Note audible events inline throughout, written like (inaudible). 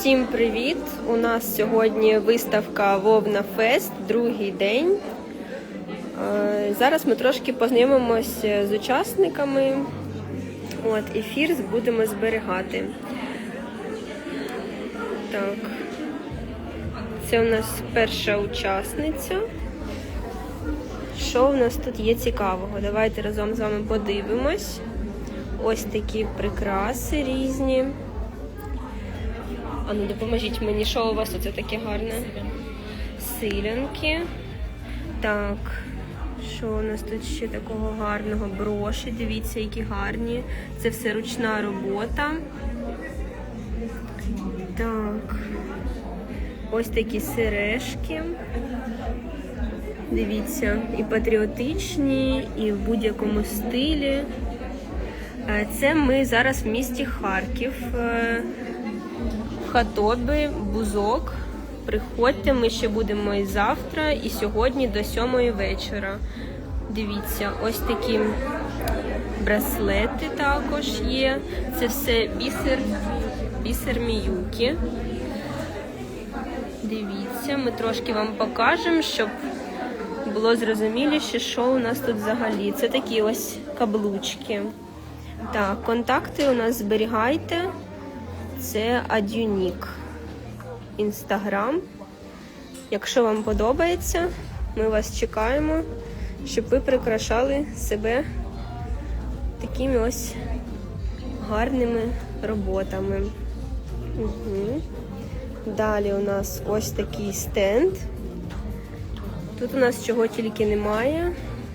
Всім привіт! У нас сьогодні виставка Вовна Фест, другий день. Е, Зараз ми трошки познайомимося з учасниками. От, ефір будемо зберігати. Так. Це у нас перша учасниця. Що у нас тут є цікавого? Давайте разом з вами подивимось. Ось такі прикраси різні. А ну допоможіть мені, що у вас тут таке гарне? Силянки. Так, що у нас тут ще такого гарного? Броші, дивіться, які гарні. Це все ручна робота. Так. Ось такі сережки. Дивіться, і патріотичні, і в будь-якому стилі. Е, Це ми зараз в місті Харків. В бузок. Приходьте, ми ще будемо і завтра, і сьогодні до сьомої вечора. Дивіться, ось такі браслети також є. Це все бісер, бісер міюки. Дивіться, ми трошки вам покажемо, щоб було зрозуміліше, що у нас тут взагалі. Це такі ось каблучки. Так, контакти у нас зберігайте. Це Адюнік. Інстаграм. Якщо вам подобається, ми вас чекаємо, щоб ви прикрашали себе такими ось гарними роботами. Угу. Далі у нас ось такий стенд. Тут у нас чого тільки немає.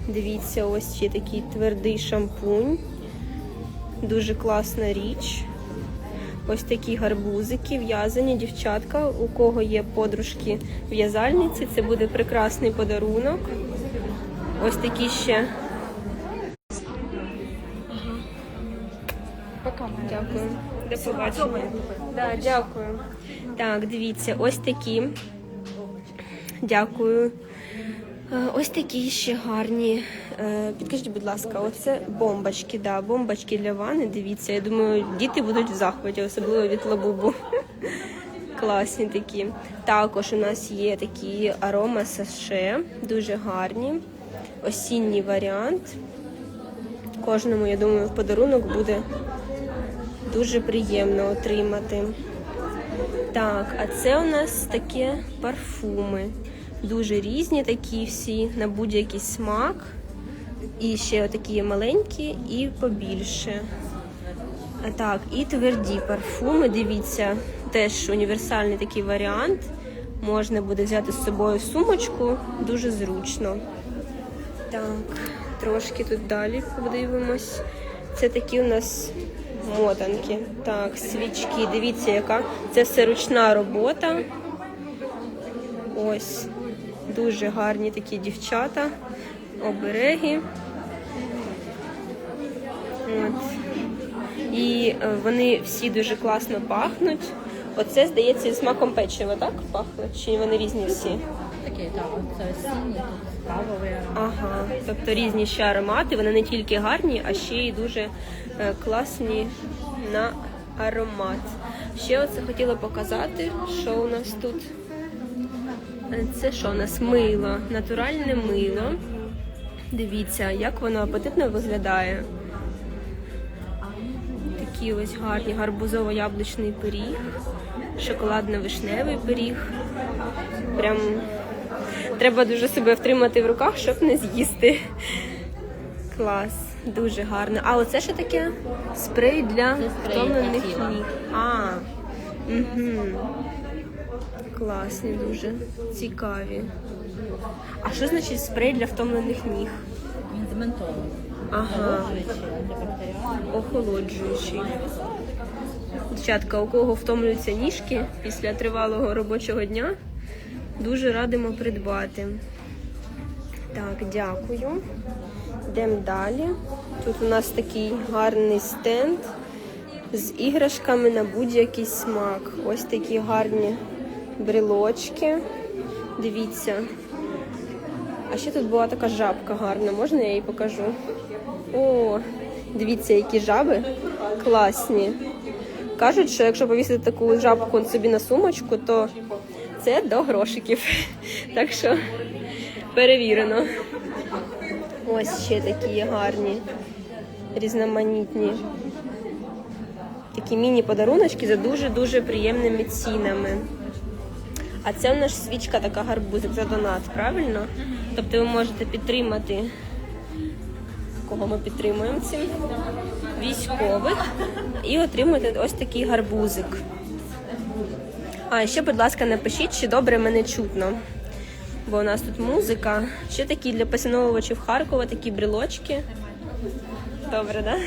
Дивіться, ось ще такий твердий шампунь. Дуже класна річ. Ось такі гарбузики в'язані, дівчатка. У кого є подружки в'язальниці, це буде прекрасний подарунок. Ось такі ще. Дякую. До побачення. Да, дякую. Так, дивіться, ось такі. Дякую. Е, Ось такі ще гарні. Е, Підкажіть, будь ласка, оце бомбочки, да, бомбочки для ванни. Дивіться, я думаю, діти будуть в захваті, особливо від лабубу. (laughs) Класні такі. Також у нас є такі арома саше, дуже гарні. Осінній варіант. Кожному, я думаю, в подарунок буде дуже приємно отримати. Так, а це у нас такі парфуми. Дуже різні такі всі на будь-який смак. І ще такі маленькі і побільше. Так, і тверді парфуми. Дивіться, теж універсальний такий варіант. Можна буде взяти з собою сумочку, дуже зручно. Так, трошки тут далі подивимось. Це такі у нас мотанки. Так, свічки. Дивіться, яка це все ручна робота. Ось дуже гарні такі дівчата, обереги. От. І е, вони всі дуже класно пахнуть. Оце, здається, смаком печива, так? Пахне? Чи вони різні всі? Такі, так, це тут кавовий аромат. Ага, тобто різні ще аромати, вони не тільки гарні, а ще й дуже е, класні на аромат. Ще оце хотіла показати, що у нас тут. Е, Це що у нас мило, натуральне мило. Дивіться, як воно апетитно виглядає. Такі ось гарні гарбузово-яблучний пиріг, шоколадно-вишневий пиріг. Прям треба дуже себе втримати в руках, щоб не з'їсти. Клас, дуже гарно. А оце що таке? Спрей для втомлених ніг. А, угу. Класні дуже, цікаві. А що значить спрей для втомлених ніг? Він з. Ага. Охолоджуючий. Дівчатка, у кого втомлюються ніжки після тривалого робочого дня, дуже радимо придбати. Так, дякую. Йдемо далі. Тут у нас такий гарний стенд з іграшками на будь-який смак. Ось такі гарні брелочки. Дивіться. А ще тут була така жабка гарна. Можна я її покажу? О, дивіться, які жаби класні. Кажуть, що якщо повісити таку жабку собі на сумочку, то це до грошиків. (laughs) Так що перевірено. Ось ще такі гарні, різноманітні. Такі міні-подаруночки за дуже-дуже приємними цінами. А це у нас свічка така гарбузик за донат, правильно? Тобто ви можете підтримати. Кого ми підтримуємо цим? Військових. І отримати ось такий гарбузик. А ще, будь ласка, напишіть, чи добре мене чутно. Бо у нас тут музика. Ще такі для поціновувачів Харкова, такі брелочки. Добре, да?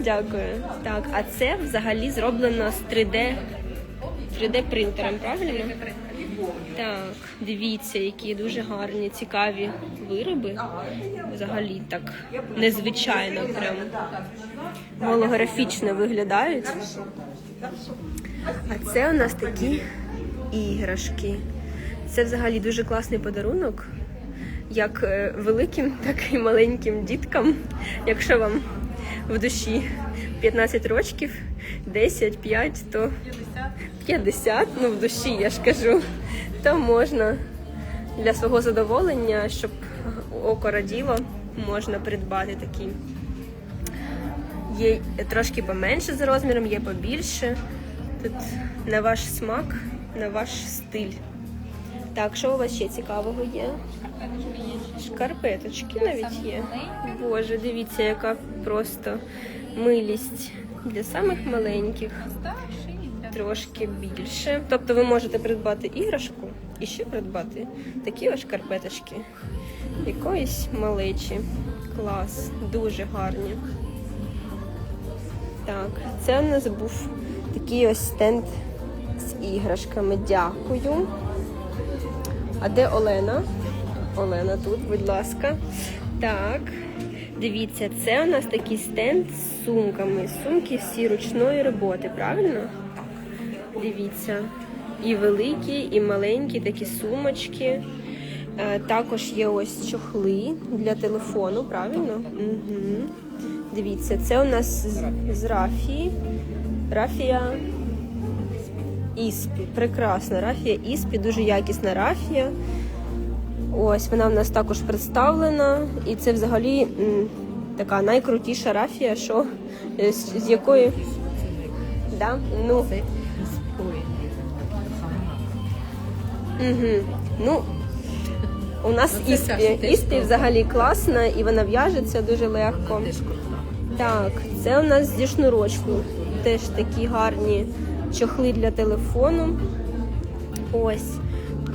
Дякую. Так, а це взагалі зроблено з 3D 3D принтером, правильно? Так, дивіться, які дуже гарні, цікаві вироби. Взагалі так незвичайно, прям голографічно виглядають. А це у нас такі іграшки. Це взагалі дуже класний подарунок, як е, великим, (laughs) так і маленьким діткам, якщо вам в душі 15 років, 10, 5, то 50, ну в душі я ж кажу, то можна для свого задоволення, щоб око раділо, можна придбати такі. Є трошки поменше за розміром, є побільше. Тут на ваш смак, на ваш стиль. Так, що у вас ще цікавого є? Шкарпеточки навіть є. Боже, дивіться, яка просто милість для самих маленьких. Трошки більше. Тобто ви можете придбати іграшку і ще придбати такі ось шкарпеточки. Якоїсь малечі. Клас, дуже гарні. Так, це у нас був такий ось стенд з іграшками. Дякую. А де Олена? Олена тут, будь ласка. Так. Дивіться, це у нас такий стенд з сумками. Сумки всі ручної роботи, правильно? Дивіться. І великі, і маленькі такі сумочки. Е, Також є ось чохли для телефону, правильно? Угу. Дивіться, це у нас з, рафії. Рафія Іспі. Прекрасна рафія Іспі, дуже якісна рафія. Ось вона в нас також представлена. І це взагалі м, така найкрутіша рафія, що е, з, з якої. Да? Ну, Угу. Ну, у нас Ну, іспі. взагалі класна і вона в'яжеться дуже легко. Теж. Так, це у нас зі шнурочку. Теж такі гарні чохли для телефону. Ось.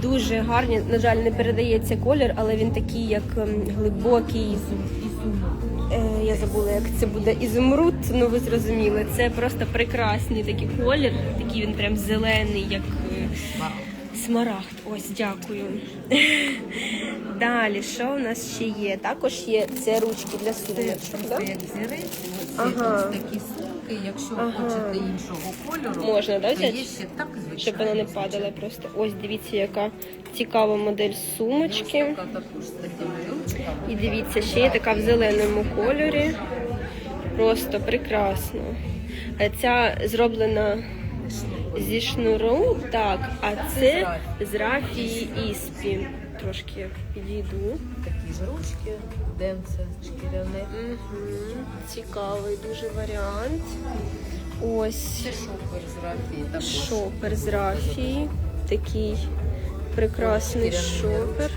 Дуже гарні. На жаль, не передається колір, але він такий, як ем, глибокий. Е, я забула, як це буде ізумруд, ну ви зрозуміли. Це просто прекрасний такий колір, такий він прям зелений, як смарагд. Ось, дякую. (laughs) Далі, що у нас ще є? Також є це ручки для Це сумочок. просто як зірець, Ага. такі сумки. Якщо Ага. хочете іншого кольору, Можна, да, то взяти? є ще так, звичайно. Щоб вона не падала просто. Ось дивіться, яка цікава модель сумочки. І дивіться, ще є така в зеленому кольорі. Просто прекрасно. Е, Ця зроблена зі шнуру, так, а це з рафії іспі. Трошки підійду. Такі ж ручки, денце шкіряне. Угу. Цікавий дуже варіант. Ось Це шопер з рафії також. шопер з рафії. Такий прекрасний шопер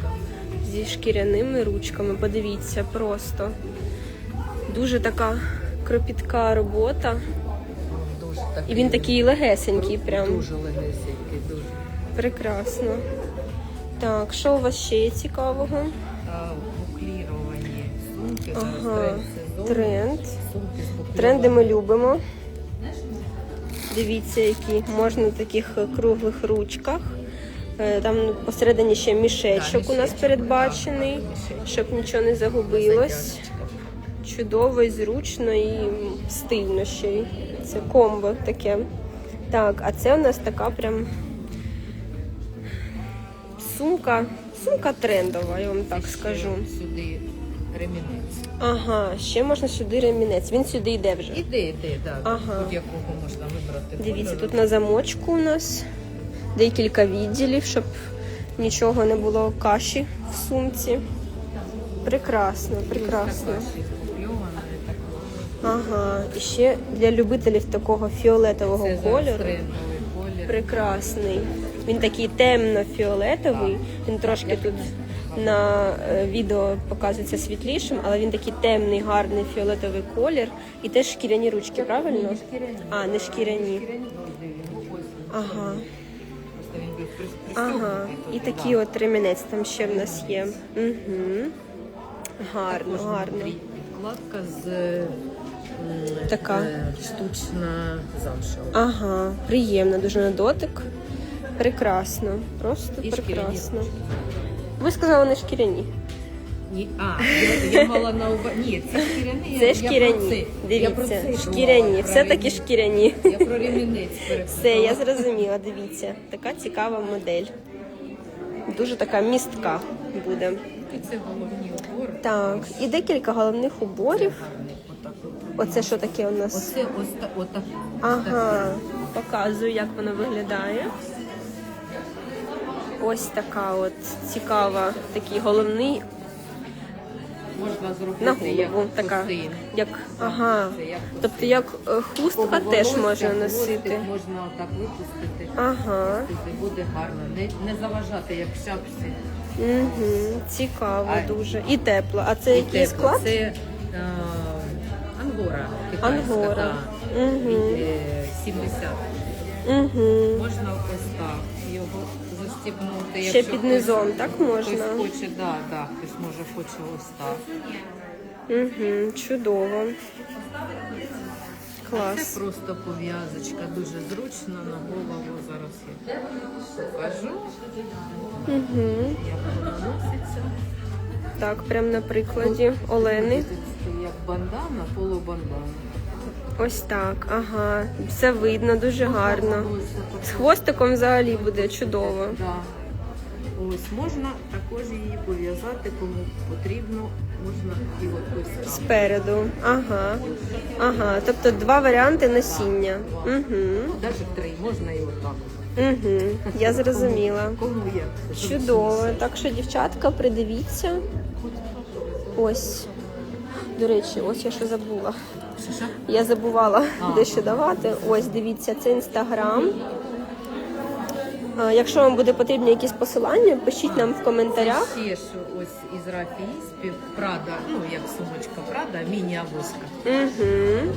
зі шкіряними ручками. Подивіться, просто дуже така кропітка робота. І він такий легесенький, прям Дуже легесенький, дуже. прекрасно. Так, що у вас ще є цікавого? Букліровані сумки, Ага, тренд. Тренди ми любимо. Дивіться, які можна на таких круглих ручках. Е, Там посередині ще мішечок у нас передбачений, щоб нічого не загубилось. Чудово і зручно і стильно ще й. Це комбо таке. Так, а це у нас така прям сумка. Сумка трендова, я вам так скажу. Сюди ремінець. Ага, ще можна сюди ремінець. Він сюди йде вже. Іде, іде, да. Ага. Будь-якого можна вибрати. Дивіться, тут на замочку у нас декілька відділів, щоб нічого не було каші в сумці. Прекрасно, прекрасно. Ага, і ще для любителів такого фіолетового Це кольору. колір. Прекрасний. Він такий темно-фіолетовий. Він трошки тут на е, відео показується світлішим, але він такий темний, гарний фіолетовий колір. І теж шкіряні ручки, правильно? Не шкіряні. А, не шкіряні. Ага. Просто він був прис- Ага. І туди, такий да. от ремінець там ще в нас є. Угу. Гарно, Також гарно. внутрі Підкладка з Така. е, штучна замша. Ага, приємно, дуже на дотик. Прекрасно. Просто І прекрасно. ручки. Ви сказали не шкіряні. Ні, а, я, я мала на увазі. Ні, це шкіряні. Це я, Я про шкіряні. це, я про Дивіться, це шкіряні, все-таки шкіряні. Я про перепутала. Все, я зрозуміла, дивіться. Така цікава модель. Дуже така містка буде. І це головні убори. Так, і декілька головних уборів. Оце що таке у нас? Оце ось та, отак. Ага, показую, як воно виглядає. Ось така от цікава, такий головний Можна зробити на як. Така, хустин. як, ага. Це як Тобто як е, хустка Кого теж волосся, можна носити. Можна отак випустити. Ага. Буде гарно. Не, не заважати, як в шапці. Угу, цікаво А- дуже. І тепло. А це І який тепло. склад? Це е, ангора Ангора. Від, е, 70. Угу. Можна ось так його застібнути. Ще якщо під хтось- низом, так можна? Хтось хоче, да, да, хтось може хоче ось так. Угу, чудово. Клас. Це просто пов'язочка, дуже зручно на голову. Зараз я покажу, Угу. як воно носиться. Так, прям на прикладі Олени. Це як бандана, полубандана. Ось так, ага. Все видно, дуже гарно. З хвостиком взагалі буде чудово. Да. Ось можна також її пов'язати, кому потрібно, можна і ось. Спереду. Ага. Ага. Тобто два варіанти носіння. Угу. Навіть три, можна і отак. Угу. Я зрозуміла. Кому як? Чудово. Так що, дівчатка, придивіться. Ось. До речі, ось я що забула. Я забувала дещо давати. Ось, дивіться, це інстаграм. Якщо вам буде потрібні якісь посилання, пишіть нам в коментарях. Ще ж ось із Рафійських, Прада, ну як сумочка Прада, міні-авоська. Угу.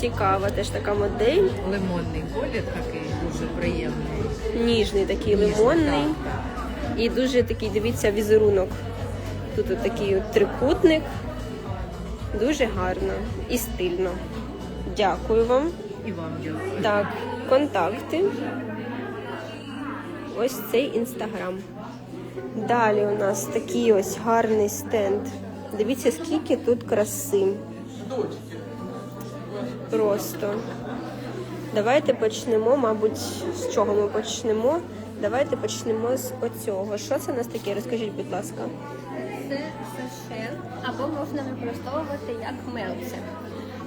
Цікава теж така модель. Лимонний колір такий дуже приємний. Ніжний такий Ніжний, лимонний. так, І дуже такий, дивіться, візерунок. Тут от такий от трикутник. Дуже гарно і стильно. Дякую вам. так. І вам дякую. Так, контакти. Ось цей інстаграм. Далі у нас такий ось гарний стенд. Дивіться, скільки тут краси. Просто. Давайте почнемо, мабуть, з чого ми почнемо. Давайте почнемо з оцього. Що це у нас таке? Розкажіть, будь ласка. Це саше, або можна використовувати як мелце.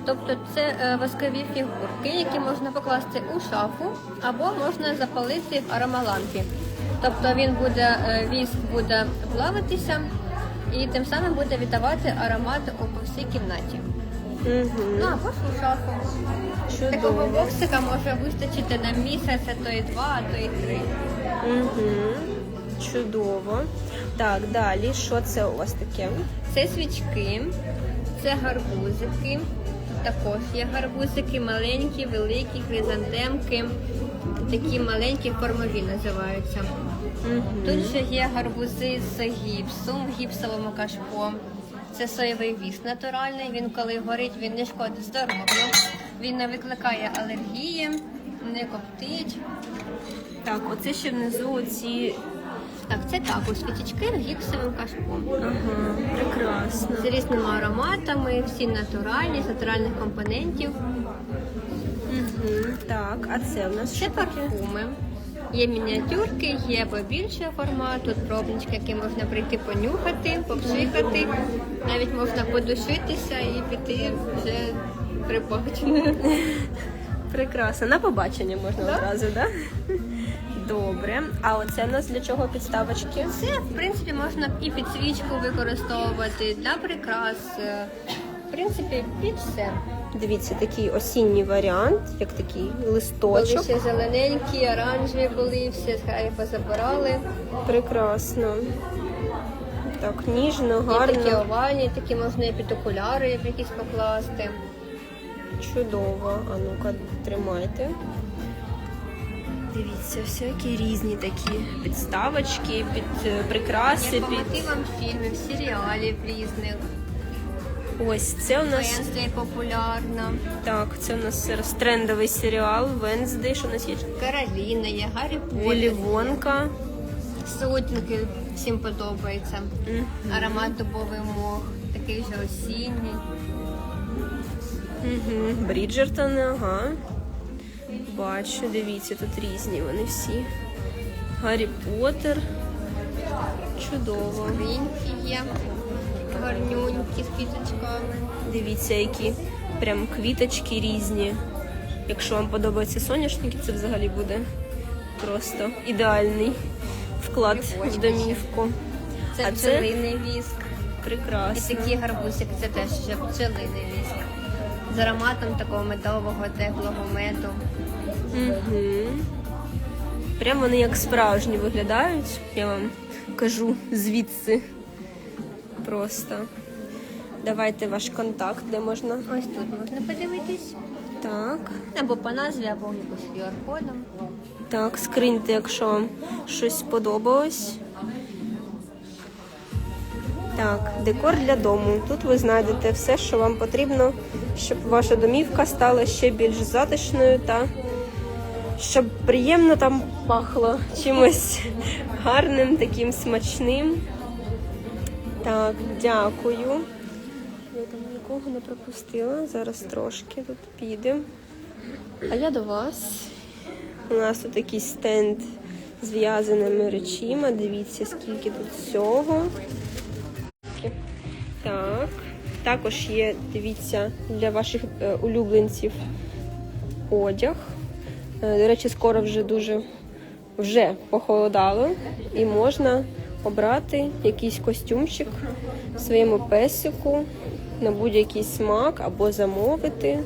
Тобто це е, воскові фігурки, які можна покласти у шафу, або можна запалити в аромалампі. Тобто він буде, е, віск буде плаватися і тим самим буде віддавати аромат у всій кімнаті. Угу. Ну або у шафу. Такого боксика може вистачити на місяць, а то і два, а то і три. Угу. Чудово. Так, далі, що це у вас таке? Це свічки, це гарбузики. Також є гарбузики, маленькі, великі, хризантемки. Такі маленькі формові називаються. Тут же є гарбузи з гіпсом, в гіпсовому кашпо. Це соєвий віск натуральний. Він коли горить, він не шкодить здоров'ю. Він не викликає алергії, не коптить. Так, оце ще внизу ці. Так, це також свічечки з гіпсовим кашпом. Ага, прекрасно. з різними ароматами, всі натуральні, з натуральних компонентів. Угу. Так, а це в нас Це парфуми. Є мініатюрки, є побільше формат, тут пробнички, які можна прийти понюхати, попшикати, навіть можна подушитися і піти вже припаченою. Прекрасно. На побачення можна одразу, так? Да? Добре. А оце в нас для чого підставочки? Це, в принципі, можна і під свічку використовувати для прикрас. В принципі, під все. Dивіться, такий осінній варіант, як такий Були листочок. ще зелененькі, оранжеві були, всі хай позабирали. Прекрасно. Так, ніжно, Є такі овальні, такі можна і під окуляри якісь покласти. чудово. А ну-ка, тримайте. Дивіться, всякі різні такі підставочки, під е, прикраси, Як по під мотивам фільмів, серіалів різних. ось це у нас Венсдей популярна, так. Це у нас зараз трендовий серіал Венздей. Що у нас є Кароліна, є Гаррі Поттер, Вонка. сутінки всім подобається. Аромат дубовий мох, такий же осінній. Угу. Бріджертон, ага. Бачу, дивіться, тут різні вони всі. Гаррі Поттер. Чудово. Скриньки є, гарнюнькі з квіточками. Дивіться, які прям квіточки різні. Якщо вам подобаються соняшники, це взагалі буде просто ідеальний вклад в домівку. Це А це пчелиний віск. І такі гарбузики, це теж вже пчелиний віск. З ароматом такого медового, теплого меду. Угу. Прям вони як справжні виглядають, я вам кажу звідси. Просто. Давайте ваш контакт, де можна. Ось тут можна подивитись. Так. Або по назві, або якось QR-кодом. Так, скриньте, якщо вам щось сподобалось. Так, декор для дому. Тут ви знайдете все, що вам потрібно, щоб ваша домівка стала ще більш затишною та щоб приємно там пахло чимось гарним, таким смачним. Так, дякую. Я там нікого не пропустила. Зараз трошки тут підемо. А я до вас. У нас тут такий стенд з в'язаними речима. Дивіться, скільки тут всього. Так. Також є, дивіться, для ваших е, улюбленців одяг. Е, До речі, скоро вже дуже вже похолодало, і можна обрати якийсь костюмчик своєму песику на будь-який смак або замовити.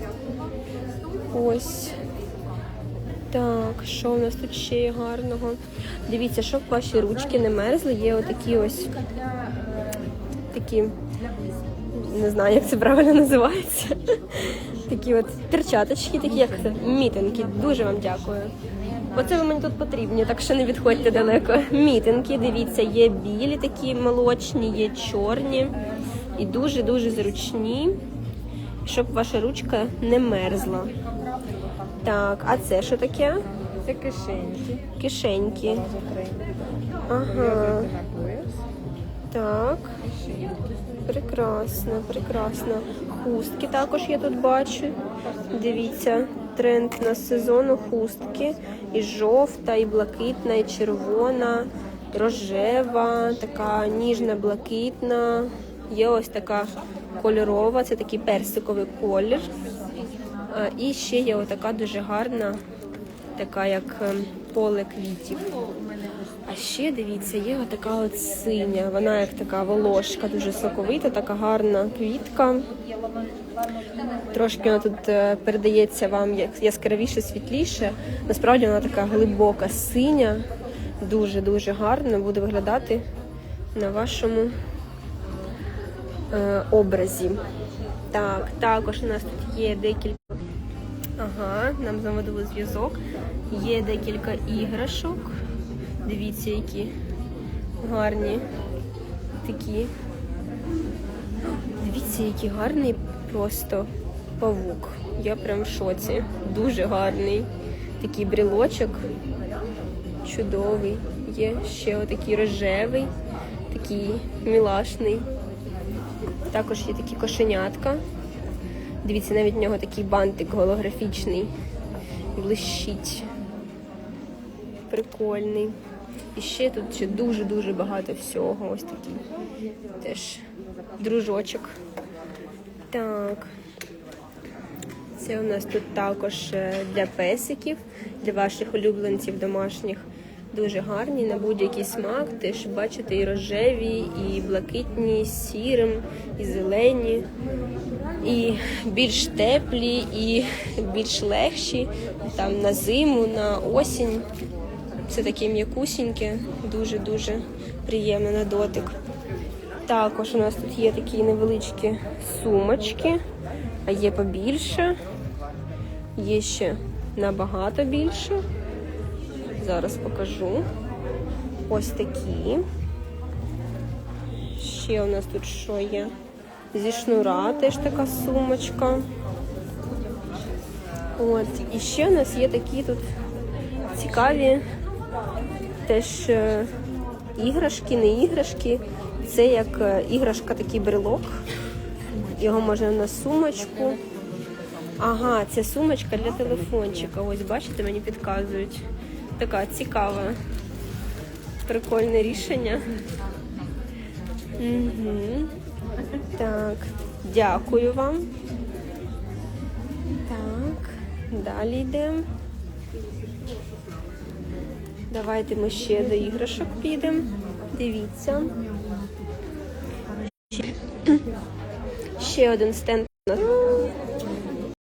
Ось. Так, що у нас тут ще є гарного? Дивіться, щоб ваші ручки не мерзли, є отакі ось такі, не знаю, як це правильно називається. Такі от перчаточки, такі як це, мітинки. Дуже вам дякую. Оце ви мені тут потрібні, так що не відходьте далеко. Мітинки, дивіться, є білі такі молочні, є чорні і дуже-дуже зручні, щоб ваша ручка не мерзла. Так, а це що таке? Це кишеньки. Кишеньки. Ага. Так. Прекрасно, прекрасно. Хустки також я тут бачу. Дивіться, тренд на сезону хустки. І жовта, і блакитна, і червона, рожева, така ніжна блакитна. Є ось така кольорова, це такий персиковий колір. І ще є отака дуже гарна, така як ем, поле квітів. А ще дивіться, є отака от синя. Вона як така волошка, дуже соковита, така гарна квітка. Трошки вона тут е, передається вам як яскравіше, світліше. Насправді вона така глибока синя, дуже-дуже гарно буде виглядати на вашому е, образі. Так, також у нас тут є декілька. Ага, нам заводили зв'язок. Є декілька іграшок. Дивіться, які гарні такі. Дивіться, який гарний просто павук. Я прям в шоці. Дуже гарний. Такий брілочок. Чудовий. Є ще отакий рожевий, такий мілашний. Також є такі кошенятка. Дивіться, навіть в нього такий бантик голографічний. Блищить. прикольний. І ще тут ще дуже-дуже багато всього. Ось такий теж дружочок. Так. Це у нас тут також е, для песиків, для ваших улюбленців домашніх. Дуже гарні на будь-який смак. Теж бачите, і рожеві, і блакитні, і сірим, і зелені, і більш теплі, і більш легші. Там на зиму, на осінь. Все таке м'якусіньке, дуже-дуже приємно на дотик. Також у нас тут є такі невеличкі сумочки, а є побільше. Є ще набагато більше. Зараз покажу. Ось такі. Ще у нас тут що є? Зі шнура теж така сумочка. От, і ще у нас є такі тут цікаві теж е, іграшки, не іграшки. Це як е, іграшка, такий брелок. Його можна на сумочку. Ага, це сумочка для телефончика. Ось бачите, мені підказують. Така цікава, прикольне рішення. Угу. Так, дякую вам. Так, далі йдемо. Давайте ми ще до іграшок підемо. Дивіться. Ще один стенд.